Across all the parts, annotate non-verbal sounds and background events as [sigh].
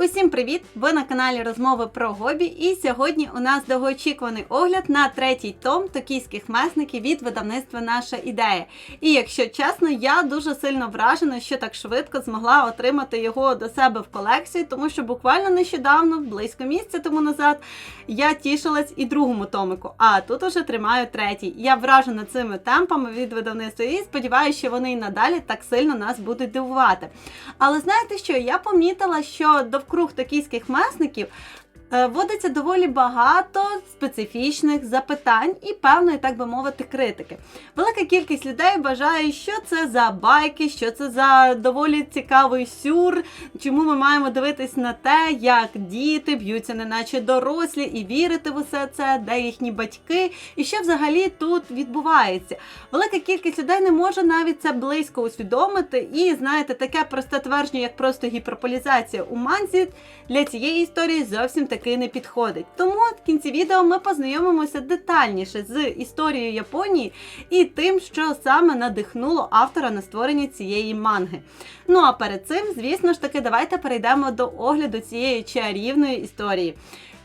Усім привіт! Ви на каналі Розмови про Гобі. І сьогодні у нас довгоочікуваний огляд на третій том токійських месників від видавництва Наша ідея. І якщо чесно, я дуже сильно вражена, що так швидко змогла отримати його до себе в колекцію, тому що буквально нещодавно, близько місяця тому назад, я тішилась і другому томику. А тут уже тримаю третій. Я вражена цими темпами від видавництва і сподіваюся, що вони і надалі так сильно нас будуть дивувати. Але знаєте що? Я помітила, що довкруг токійських месників е, вводиться доволі багато специфічних запитань і певної, так би мовити, критики. Велика кількість людей вважає, що це за байки, що це за доволі цікавий сюр. Чому ми маємо дивитись на те, як діти б'ються, неначе дорослі, і вірити в усе це, де їхні батьки, і що взагалі тут відбувається. Велика кількість людей не може навіть це близько усвідомити. І знаєте, таке просте твердження, як просто гіперполізація у манзі, для цієї історії зовсім таки не підходить. Тому в кінці відео ми познайомимося детальніше з історією Японії і тим, що саме надихнуло автора на створення цієї манги. Ну а перед цим, звісно ж таки, давайте перейдемо до огляду цієї чарівної історії.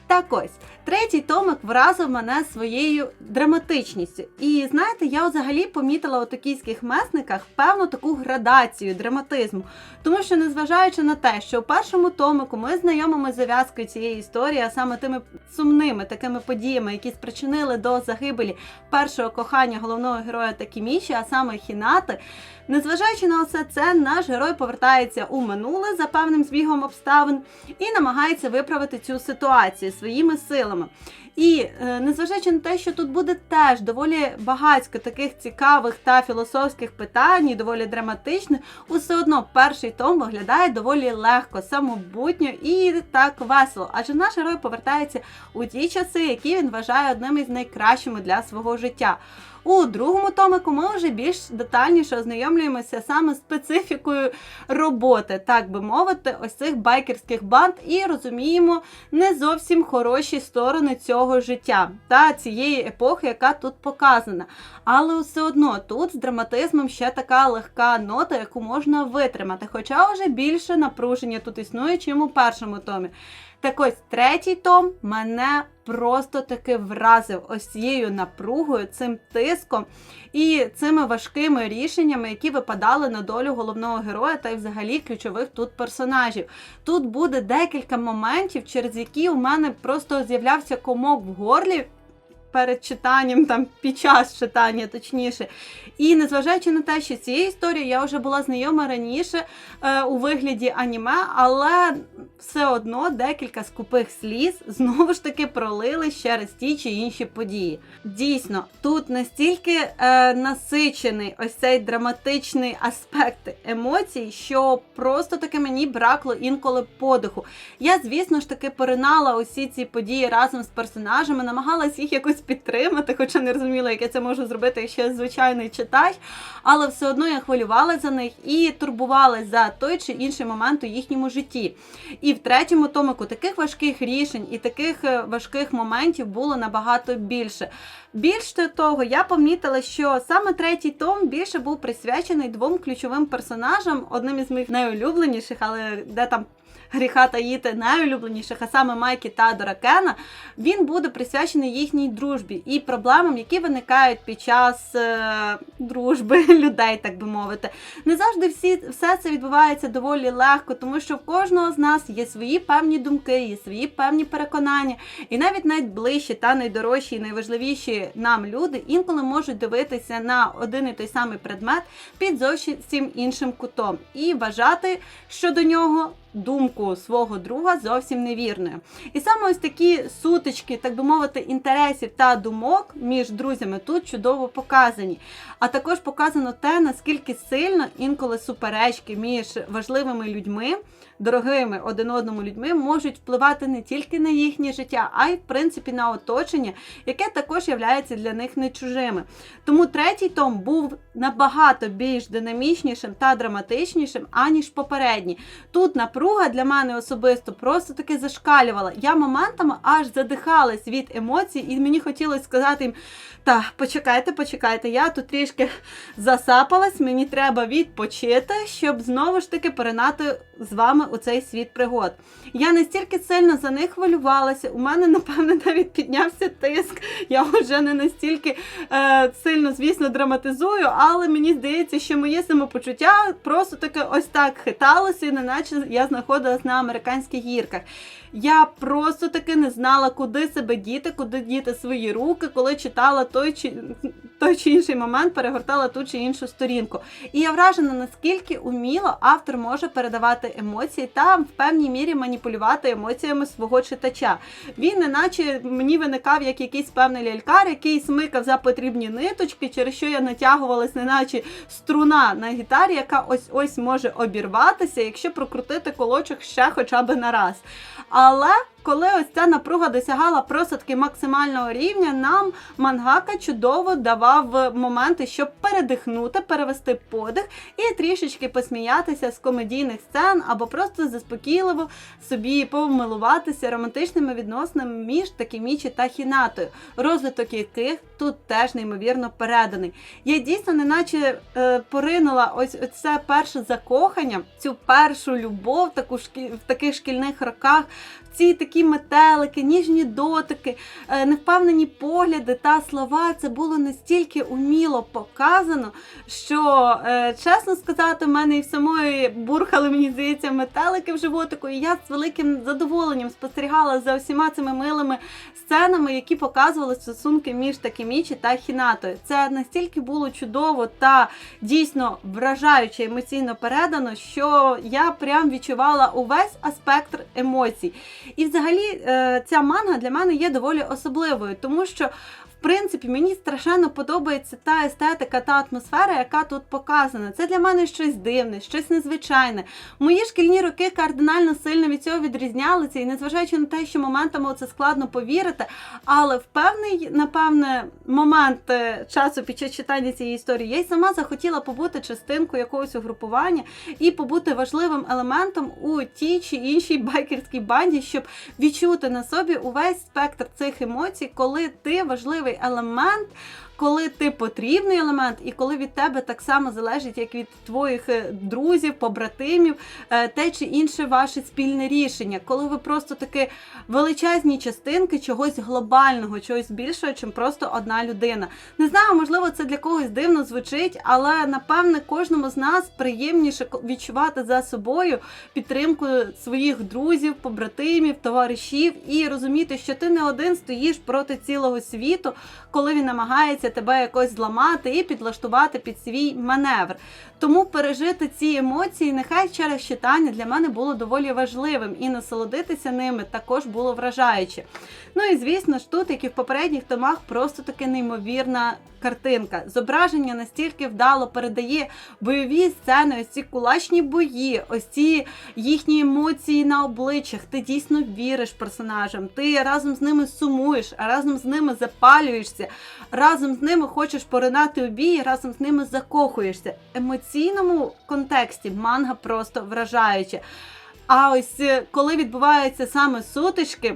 Так ось, третій томик вразив мене своєю драматичністю. І знаєте, я взагалі помітила у токійських месниках певну таку градацію драматизму. Тому що, незважаючи на те, що у першому томику ми знайомимося з зав'язкою цієї історії, а саме тими сумними такими подіями, які спричинили до загибелі першого кохання головного героя Такіміші, а саме Хінати. Незважаючи на все це, наш герой повертається у минуле за певним збігом обставин і намагається виправити цю ситуацію своїми силами. мама І е, незважаючи на те, що тут буде теж доволі багатько таких цікавих та філософських питань, і доволі драматичних, усе одно перший том виглядає доволі легко, самобутньо і так весело. Адже наш герой повертається у ті часи, які він вважає одними з найкращими для свого життя. У другому томику ми вже більш детальніше ознайомлюємося саме з специфікою роботи, так би мовити, ось цих байкерських банд, і розуміємо не зовсім хороші сторони цього життя та цієї епохи, яка тут показана. Але все одно тут з драматизмом ще така легка нота, яку можна витримати. Хоча вже більше напруження тут існує, чим у першому томі. Так ось третій том мене просто таки вразив ось цією напругою, цим тиском і цими важкими рішеннями, які випадали на долю головного героя та й взагалі ключових тут персонажів. Тут буде декілька моментів, через які у мене просто з'являвся комок в горлі. Перед читанням, там під час читання, точніше. І незважаючи на те, що цією історією я вже була знайома раніше е, у вигляді аніме, але все одно декілька скупих сліз [laughs] знову ж таки пролили через ті чи інші події. Дійсно, тут настільки е, насичений ось цей драматичний аспект емоцій, що просто таки мені бракло інколи подиху. Я, звісно ж таки, поринала усі ці події разом з персонажами, намагалась їх якось підтримати, хоча не розуміла, як я це можу зробити, якщо звичайний читач, але все одно я хвилювалася за них і турбувалась за той чи інший момент у їхньому житті. І в третьому томику таких важких рішень і таких е, важких моментів було набагато більше. Більше того, я помітила, що саме третій том більше був присвячений двом ключовим персонажам, одним із моїх найулюбленіших, але де там гріха таїти найулюбленіших, а саме Майкі та Доракена, він буде присвячений їхній дружбі і проблемам, які виникають під час е, дружби [laughs] людей, так би мовити. Не завжди всі, все це відбувається доволі легко, тому що в кожного з нас є свої певні думки, є свої певні переконання, і навіть найближчі та найдорожчі і найважливіші нам люди інколи можуть дивитися на один і той самий предмет під зовсім іншим кутом і вважати, що до нього думку свого друга зовсім невірною. І саме ось такі сутички, так би мовити, інтересів та думок між друзями тут чудово показані. А також показано те, наскільки сильно інколи суперечки між важливими людьми, дорогими один одному людьми, можуть впливати не тільки на їхнє життя, а й в принципі на оточення, яке також являється для них не чужими. Тому третій том був набагато більш динамічнішим та драматичнішим, аніж попередній. Тут напруга для мене особисто просто таки зашкалювала. Я моментами аж задихалась від емоцій, і мені хотілося сказати їм: та, почекайте, почекайте, я тут трішки засапалась, мені треба відпочити, щоб знову ж таки перенати з вами у цей світ пригод. Я настільки сильно за них хвилювалася. У мене, напевне, навіть піднявся тиск. Я вже не настільки е, сильно, звісно, драматизую, але мені здається, що моє самопочуття просто таке ось так хиталося, і неначе я знаходилась на американських гірках. Я просто таки не знала, куди себе діти, куди діти свої руки, коли читала той чи той чи інший момент, перегортала ту чи іншу сторінку. І я вражена, наскільки уміло автор може передавати емоції та в певній мірі маніпулювати емоціями свого читача. Він, неначе мені виникав як якийсь певний лялькар, який смикав за потрібні ниточки, через що я натягувалась, неначе струна на гітарі, яка ось ось може обірватися, якщо прокрутити колочок ще хоча б на раз. Але коли ось ця напруга досягала просто таки максимального рівня, нам мангака чудово давав моменти, щоб передихнути, перевести подих і трішечки посміятися з комедійних сцен, або просто заспокійливо собі помилуватися романтичними відносинами між Такімічі та Хінатою, розвиток яких тут теж неймовірно переданий. Я дійсно неначе е, поринула ось це перше закохання, цю першу любов таку в таких шкільних роках. Ці такі метелики, ніжні дотики, е, невпевнені погляди та слова це було настільки уміло показано, що, е, чесно сказати, в мене і в самої бурхали, мені здається, метелики в животику, і я з великим задоволенням спостерігала за всіма цими милими сценами, які показували стосунки між Такемічі та Хінатою. Це настільки було чудово та дійсно вражаюче емоційно передано, що я прям відчувала увесь аспект емоцій. І взагалі е, ця манга для мене є доволі особливою, тому що. Принципі, мені страшенно подобається та естетика, та атмосфера, яка тут показана. Це для мене щось дивне, щось незвичайне. Мої шкільні роки кардинально сильно від цього відрізнялися, і незважаючи на те, що моментами це складно повірити, але в певний, напевне, момент е, часу під час читання цієї історії я й сама захотіла побути частинкою якогось угрупування і побути важливим елементом у тій чи іншій байкерській банді, щоб відчути на собі увесь спектр цих емоцій, коли ти важливий елемент. Коли ти потрібний елемент, і коли від тебе так само залежить, як від твоїх е, друзів, побратимів, е, те чи інше ваше спільне рішення, коли ви просто таки величезні частинки чогось глобального, чогось більшого, чим просто одна людина. Не знаю, можливо, це для когось дивно звучить, але напевне кожному з нас приємніше відчувати за собою підтримку своїх друзів, побратимів, товаришів і розуміти, що ти не один стоїш проти цілого світу, коли він намагається тебе якось зламати і підлаштувати під свій маневр. Тому пережити ці емоції, нехай через читання для мене було доволі важливим, і насолодитися ними також було вражаюче. Ну і звісно ж, тут, як і в попередніх томах, просто таки неймовірна картинка. Зображення настільки вдало передає бойові сцени, ось ці кулачні бої, ось ці їхні емоції на обличчях. Ти дійсно віриш персонажам, ти разом з ними сумуєш, разом з ними запалюєшся, разом з ними хочеш поринати у бій, разом з ними закохуєшся. Емоційному контексті манга просто вражаюче. А ось е, коли відбуваються саме сутички.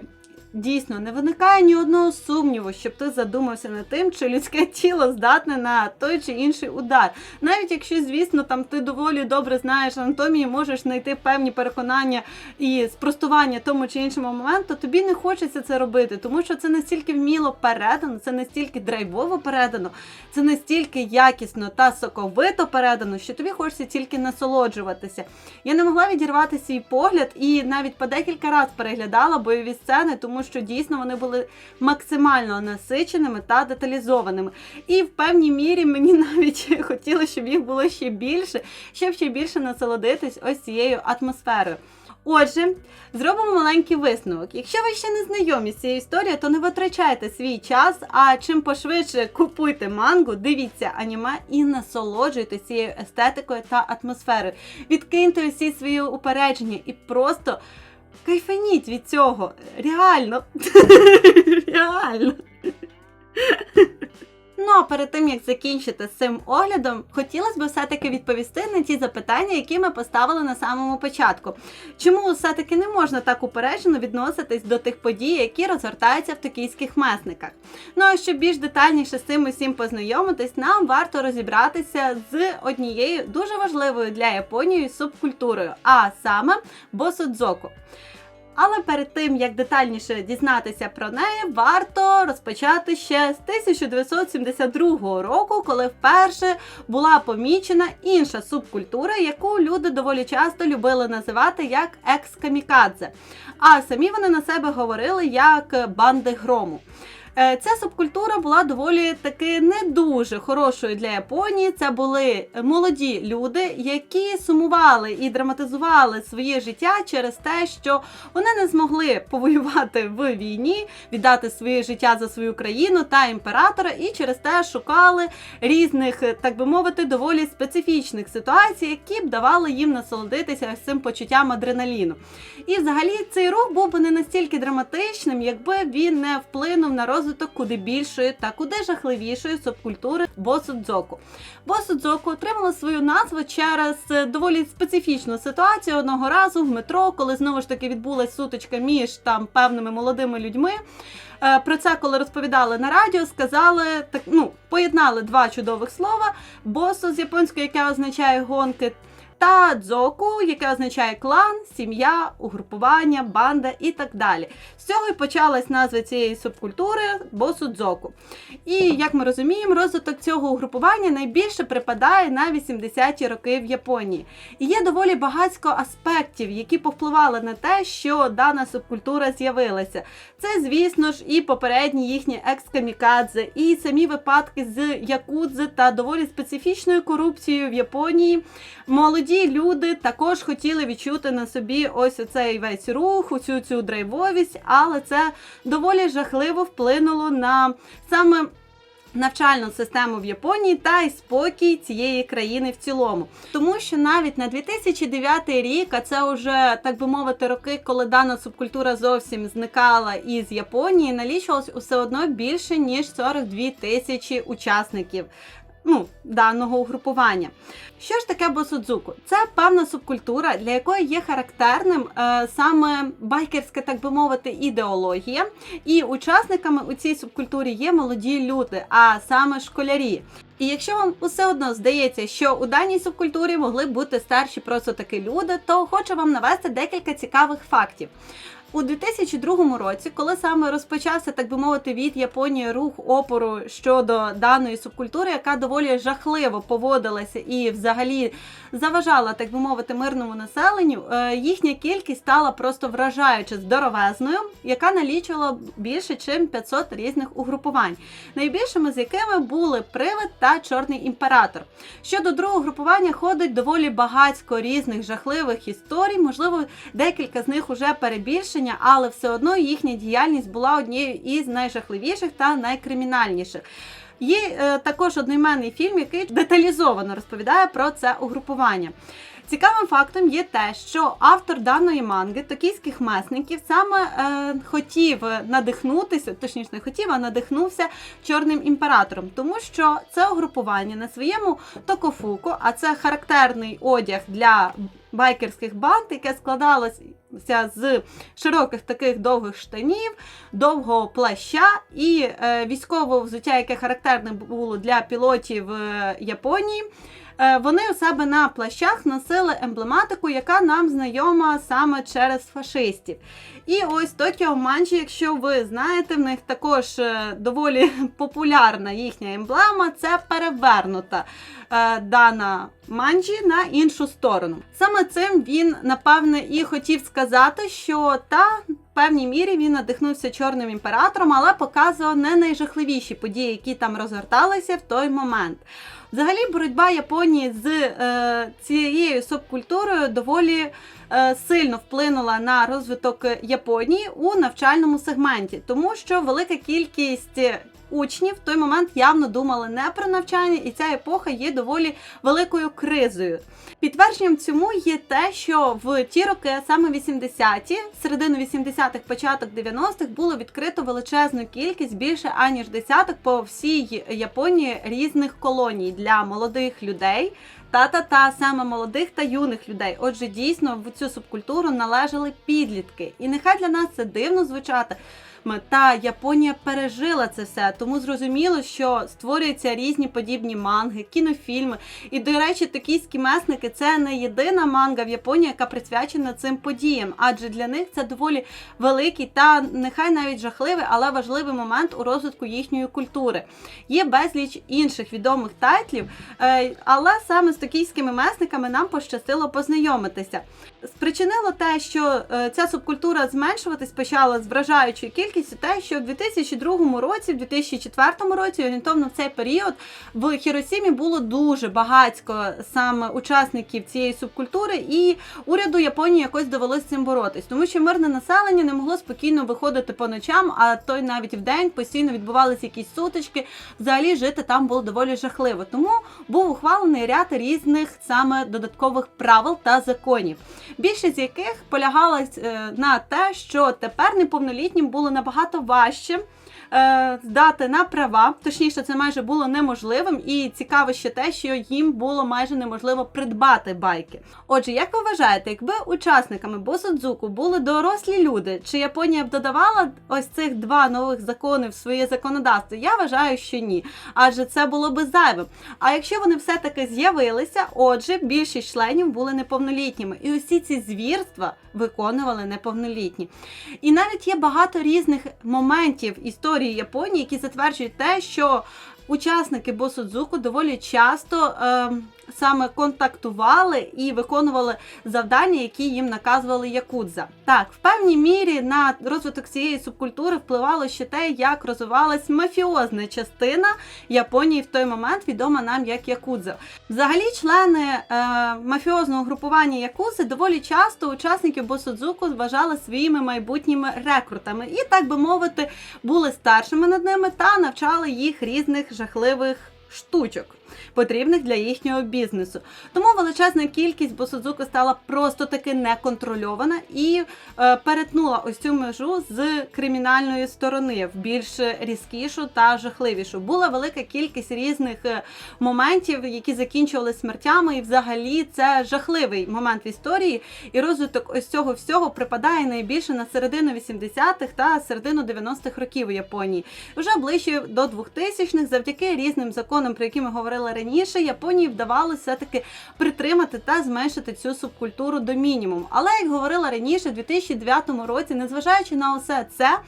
Дійсно, не виникає ні одного сумніву, щоб ти задумався над тим, чи людське тіло здатне на той чи інший удар. Навіть якщо, звісно, там ти доволі добре знаєш анатомії, можеш знайти певні переконання і спростування тому чи іншому моменту, тобі не хочеться це робити, тому що це настільки вміло передано, це настільки драйвово передано, це настільки якісно та соковито передано, що тобі хочеться тільки насолоджуватися. Я не могла відірвати свій погляд і навіть по декілька разів переглядала бойові сцени, тому що дійсно вони були максимально насиченими та деталізованими. І в певній мірі мені [laughs] навіть хотілося, щоб їх було ще більше, щоб ще більше насолодитись ось цією атмосферою. Отже, зробимо маленький висновок. Якщо ви ще не знайомі з цією історією, то не витрачайте свій час, а чим пошвидше купуйте мангу, дивіться аніме і насолоджуйтесь цією естетикою та атмосферою. Відкиньте усі свої упередження і просто кайфаніть від цього. Реально. [laughs] Реально. Ну а перед тим як закінчити з цим оглядом, хотілося б все-таки відповісти на ті запитання, які ми поставили на самому початку. Чому все-таки не можна так упереджено відноситись до тих подій, які розгортаються в токійських месниках? Ну а щоб більш детальніше з цим усім познайомитись, нам варто розібратися з однією дуже важливою для Японії субкультурою, а саме босудзоку. Але перед тим як детальніше дізнатися про неї, варто розпочати ще з 1972 року, коли вперше була помічена інша субкультура, яку люди доволі часто любили називати як екс-камікадзе. А самі вони на себе говорили як банди грому. Е, Ця субкультура була доволі таки не дуже хорошою для Японії. Це були молоді люди, які сумували і драматизували своє життя через те, що вони не змогли повоювати в війні, віддати своє життя за свою країну та імператора, і через те шукали різних, так би мовити, доволі специфічних ситуацій, які б давали їм насолодитися цим почуттям адреналіну. І взагалі цей рух був би не настільки драматичним, якби він не вплинув на розвиток куди більшої та куди жахливішої субкультури босудзоку. Босудзоку отримала свою назву через е, доволі специфічну ситуацію одного разу в метро, коли знову ж таки відбулася сутичка між там певними молодими людьми. Е, Про це, коли розповідали на радіо, сказали так, ну поєднали два чудових слова: босо з японської, яке означає гонки, та дзоку, яке означає клан, сім'я, угрупування, банда і так далі. З цього і почалась назва цієї субкультури босудзоку. І як ми розуміємо, розвиток цього угрупування найбільше припадає на 80-ті роки в Японії. І є доволі багатько аспектів, які повпливали на те, що дана субкультура з'явилася. Це, звісно ж, і попередні їхні екс-камікадзе, і самі випадки з якудзи та доволі специфічною корупцією в Японії. Молоді люди також хотіли відчути на собі ось оцей весь рух, усю цю драйвовість, але це доволі жахливо вплинуло на саме. Навчальну систему в Японії та й спокій цієї країни в цілому, тому що навіть на 2009 рік, а це вже так би мовити, роки, коли дана субкультура зовсім зникала із Японії, налічувалось усе одно більше ніж 42 тисячі учасників. Ну, даного угрупування. Що ж таке босудзуку? Це певна субкультура, для якої є характерним е, саме байкерська, так би мовити, ідеологія. І учасниками у цій субкультурі є молоді люди, а саме школярі. І якщо вам усе одно здається, що у даній субкультурі могли бути старші просто такі люди, то хочу вам навести декілька цікавих фактів. У 2002 році, коли саме розпочався, так би мовити, від Японії рух опору щодо даної субкультури, яка доволі жахливо поводилася і взагалі заважала, так би мовити, мирному населенню, е, їхня кількість стала просто вражаюче здоровезною, яка налічувала більше, ніж 500 різних угрупувань, найбільшими з якими були привид та чорний імператор. Щодо другого групування ходить доволі багатько різних жахливих історій, можливо, декілька з них уже перебільшені, але все одно їхня діяльність була однією із найжахливіших та найкримінальніших. Є е, також одноіменний фільм, який деталізовано розповідає про це угрупування. Цікавим фактом є те, що автор даної манги токійських месників саме е, хотів надихнутися, точніше не хотів, а надихнувся чорним імператором, тому що це угрупування на своєму токофуку, а це характерний одяг для байкерських банд, яке складалося з широких таких довгих штанів, довгого плаща і е, військового взуття, яке характерне було для пілотів е, Японії. Е, Вони у себе на плащах носили емблематику, яка нам знайома саме через фашистів. І ось Токіо Манджі, якщо ви знаєте, в них також е, доволі [laughs] популярна їхня емблема це перевернута е, дана манджі на іншу сторону. Саме цим він, напевне, і хотів сказати, що та. Певній мірі він надихнувся чорним імператором, але показував не найжахливіші події, які там розгорталися в той момент. Взагалі, боротьба Японії з е, цією субкультурою доволі е, сильно вплинула на розвиток Японії у навчальному сегменті, тому що велика кількість учнів в той момент явно думали не про навчання, і ця епоха є доволі великою кризою. Підтвердженням цьому є те, що в ті роки, саме 80-ті, середину 80-х, початок 90-х, було відкрито величезну кількість більше аніж десяток по всій Японії різних колоній для молодих людей. Та-та-та, саме молодих та юних людей. Отже, дійсно в цю субкультуру належали підлітки. І нехай для нас це дивно звучати. Та Японія пережила це все, тому зрозуміло, що створюються різні подібні манги, кінофільми. І, до речі, токійські месники це не єдина манга в Японії, яка присвячена цим подіям, адже для них це доволі великий та нехай навіть жахливий, але важливий момент у розвитку їхньої культури. Є безліч інших відомих тайтлів, е, але саме з токійськими месниками нам пощастило познайомитися. Спричинило те, що е, ця субкультура зменшуватись почала з вражаючою кількістю, те, що в 2002 році, в 2004 році, орієнтовно в цей період, в Хіросімі було дуже багатько саме учасників цієї субкультури, і уряду Японії якось довелося цим боротись, тому що мирне населення не могло спокійно виходити по ночам, а той навіть в день постійно відбувалися якісь сутички. Взагалі жити там було доволі жахливо. Тому був ухвалений ряд різних саме додаткових правил та законів більшість з яких полягала е, на те, що тепер неповнолітнім було набагато важче. Е, Здати на права, точніше, це майже було неможливим, і цікаво ще те, що їм було майже неможливо придбати байки. Отже, як ви вважаєте, якби учасниками Босудзуку були дорослі люди, чи Японія б додавала ось цих два нових закони в своє законодавство? Я вважаю, що ні, адже це було би зайвим. А якщо вони все-таки з'явилися, отже, більшість членів були неповнолітніми, і усі ці звірства виконували неповнолітні. І навіть є багато різних моментів історії Японії, які затверджують те, що учасники Босудзуку доволі часто е, саме контактували і виконували завдання, які їм наказували якудза. Так, в певній мірі на розвиток цієї субкультури впливало ще те, як розвивалась мафіозна частина Японії в той момент, відома нам як якудза. Взагалі, члени е, мафіозного групування якузи доволі часто учасників Босудзуку вважали своїми майбутніми рекрутами, і так би мовити, були старшими над ними та навчали їх різних жахливих штучок. Потрібних для їхнього бізнесу. Тому величезна кількість босудзуку стала просто таки неконтрольована і е, перетнула ось цю межу з кримінальної сторони в більш різкішу та жахливішу. Була велика кількість різних е, моментів, які закінчувалися смертями, і взагалі це жахливий момент в історії. І розвиток ось цього всього припадає найбільше на середину 80-х та середину 90-х років у Японії. Вже ближче до 2000-х, завдяки різним законам, про які ми говорили раніше, Японії вдавалося все-таки притримати та зменшити цю субкультуру до мінімуму. Але як говорила раніше, в 2009 році, незважаючи на усе це,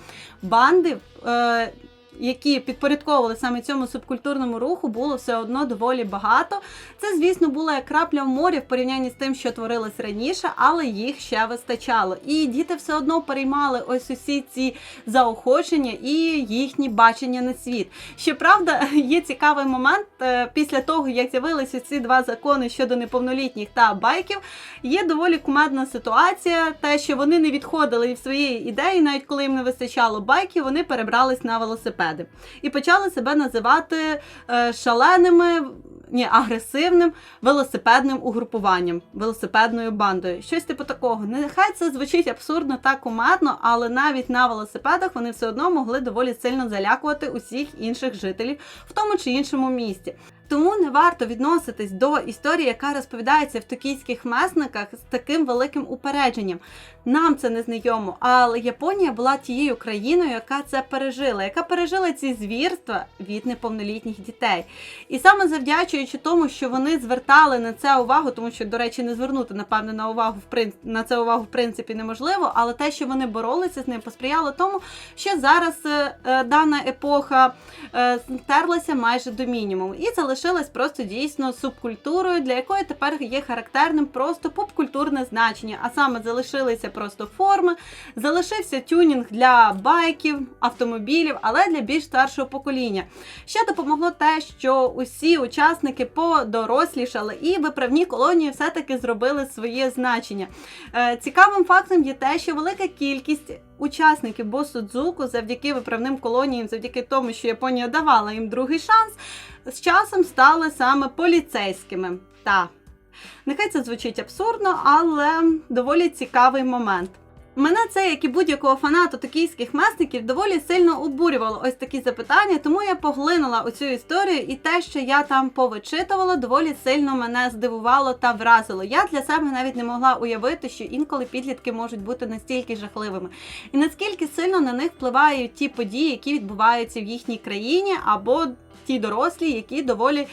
банди. Е які підпорядковували саме цьому субкультурному руху, було все одно доволі багато. Це, звісно, була як крапля в морі в порівнянні з тим, що творилось раніше, але їх ще вистачало. І діти все одно переймали ось усі ці заохочення і їхні бачення на світ. Щоправда, є цікавий момент е, після того, як з'явилися ці два закони щодо неповнолітніх та байків. Є доволі кумедна ситуація, те, що вони не відходили від своєї ідеї, навіть коли їм не вистачало байків, вони перебрались на велосипед велосипеди. І почали себе називати е, шаленими. Ні, агресивним велосипедним угрупуванням, велосипедною бандою. Щось типу такого. Нехай це звучить абсурдно та кумедно, але навіть на велосипедах вони все одно могли доволі сильно залякувати усіх інших жителів в тому чи іншому місті. Тому не варто відноситись до історії, яка розповідається в токійських месниках з таким великим упередженням. Нам це не знайомо, але Японія була тією країною, яка це пережила, яка пережила ці звірства від неповнолітніх дітей. І саме завдячуючи тому, що вони звертали на це увагу, тому що, до речі, не звернути, напевне, на увагу в прин... на це увагу в принципі неможливо, але те, що вони боролися з ним, посприяло тому, що зараз е, е, дана епоха е, стерлася майже до мінімуму. І залишилась просто дійсно субкультурою, для якої тепер є характерним просто попкультурне значення, а саме залишилися просто форми. Залишився тюнінг для байків, автомобілів, але для більш старшого покоління. Ще допомогло те, що усі учасники подорослішали і виправні колонії все-таки зробили своє значення. Е, Цікавим фактом є те, що велика кількість учасників Босудзуку завдяки виправним колоніям, завдяки тому, що Японія давала їм другий шанс, з часом стали саме поліцейськими. Та нехай це звучить абсурдно, але доволі цікавий момент. Мене це, як і будь-якого фанату токійських месників, доволі сильно обурювало ось такі запитання, тому я поглинула у цю історію, і те, що я там повичитувала, доволі сильно мене здивувало та вразило. Я для себе навіть не могла уявити, що інколи підлітки можуть бути настільки жахливими, і наскільки сильно на них впливають ті події, які відбуваються в їхній країні, або ті дорослі, які доволі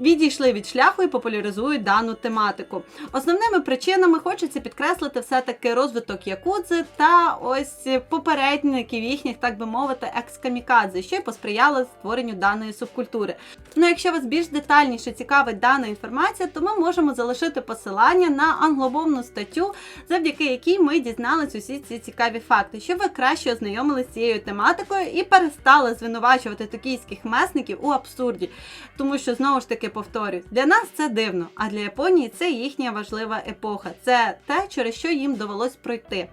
відійшли від шляху і популяризують дану тематику. Основними причинами хочеться підкреслити все-таки розвиток якудзи та ось попередників їхніх, так би мовити, екскамікадзе, що й посприяло створенню даної субкультури. Ну, якщо вас більш детальніше цікавить дана інформація, то ми можемо залишити посилання на англомовну статтю, завдяки якій ми дізналися усі ці цікаві факти, щоб ви краще ознайомилися з цією тематикою і перестали звинувачувати токійських месників у абсурді. Тому що знову ж таки повторюсь, для нас це дивно, а для Японії це їхня важлива епоха. Це те, через що їм довелось пройти.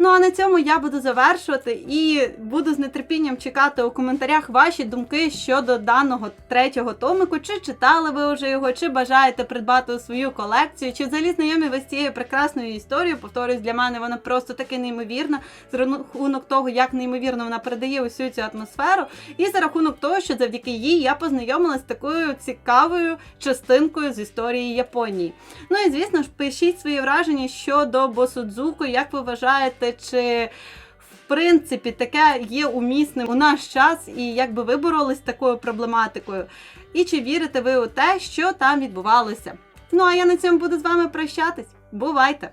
Ну а на цьому я буду завершувати і буду з нетерпінням чекати у коментарях ваші думки щодо даного третього томику. Чи читали ви вже його, чи бажаєте придбати у свою колекцію, чи взагалі знайомі ви з цією прекрасною історією. Повторюсь, для мене вона просто таки неймовірна з рахунок того, як неймовірно вона передає усю цю атмосферу, і за рахунок того, що завдяки їй я познайомилася з такою цікавою частинкою з історії Японії. Ну і звісно ж, пишіть свої враження щодо Босудзуку, як ви вважаєте, чи в принципі таке є умісним у наш час, і як би ви боролись з такою проблематикою, і чи вірите ви у те, що там відбувалося. Ну а я на цьому буду з вами прощатись. Бувайте!